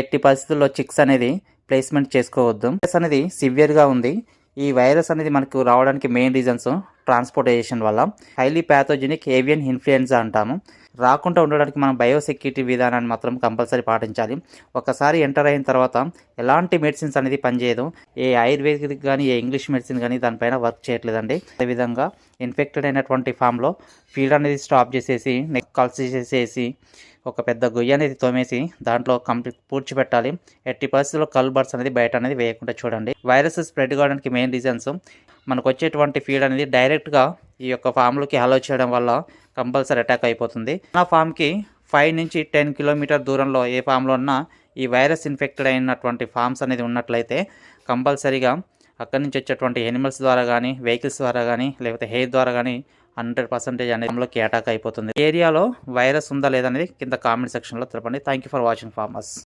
ఎట్టి పరిస్థితుల్లో చిక్స్ అనేది ప్లేస్మెంట్ చేసుకోవద్దు. వైరస్ అనేది సివియర్గా ఉంది. ఈ వైరస్ అనేది మనకు రావడానికి మెయిన్ రీజన్స్ ట్రాన్స్పోర్టేషన్ వల్ల. హైలీ ప్యాథోజెనిక్ ఏవియన్ ఇన్ఫ్లుయెన్జా అంటాము. రాకుండా ఉండడానికి మనం బయోసెక్యూరిటీ విధానాన్ని మాత్రం కంపల్సరీ పాటించాలి. ఒకసారి ఎంటర్ అయిన తర్వాత ఎలాంటి మెడిసిన్స్ అనేది పనిచేయదు. ఏ ఆయుర్వేదిక్ కానీ ఏ ఇంగ్లీష్ మెడిసిన్ కానీ దానిపైన వర్క్ చేయట్లేదండి. అదేవిధంగా ఇన్ఫెక్టెడ్ అయినటువంటి ఫామ్లో ఫీడ్ అనేది స్టాప్ చేసేసి నెక్ కల్సి చేసేసి ఒక పెద్ద గొయ్య అనేది తోమేసి దాంట్లో కంప్లీట్ పూడ్చిపెట్టాలి. ఎట్టి పరిస్థితుల్లో కల్ బర్డ్స్ అనేది బయట అనేది వేయకుండా చూడండి. వైరస్ స్ప్రెడ్ కావడానికి మెయిన్ రీజన్స్ మనకు వచ్చేటువంటి ఫీడ్ అనేది డైరెక్ట్గా ఈ యొక్క ఫామ్లోకి అలో చేయడం వల్ల కంపల్సరీ అటాక్ అయిపోతుంది. నా ఫామ్కి ఫైవ్ నుంచి టెన్ కిలోమీటర్ దూరంలో ఏ ఫామ్లో ఉన్నా ఈ వైరస్ ఇన్ఫెక్టెడ్ అయినటువంటి ఫామ్స్ అనేది ఉన్నట్లయితే కంపల్సరీగా అక్కడి నుంచి వచ్చేటువంటి ఎనిమల్స్ ద్వారా కానీ వెహికల్స్ ద్వారా కానీ లేకపోతే హెయిర్ ద్వారా కానీ హండ్రెడ్ పర్సెంటేజ్ అనేది ఫామ్లోకి అటాక్ అయిపోతుంది. ఏరియాలో వైరస్ ఉందా లేదా అనేది కింద కామెంట్ సెక్షన్లో తెలపండి. Thank you for watching farmers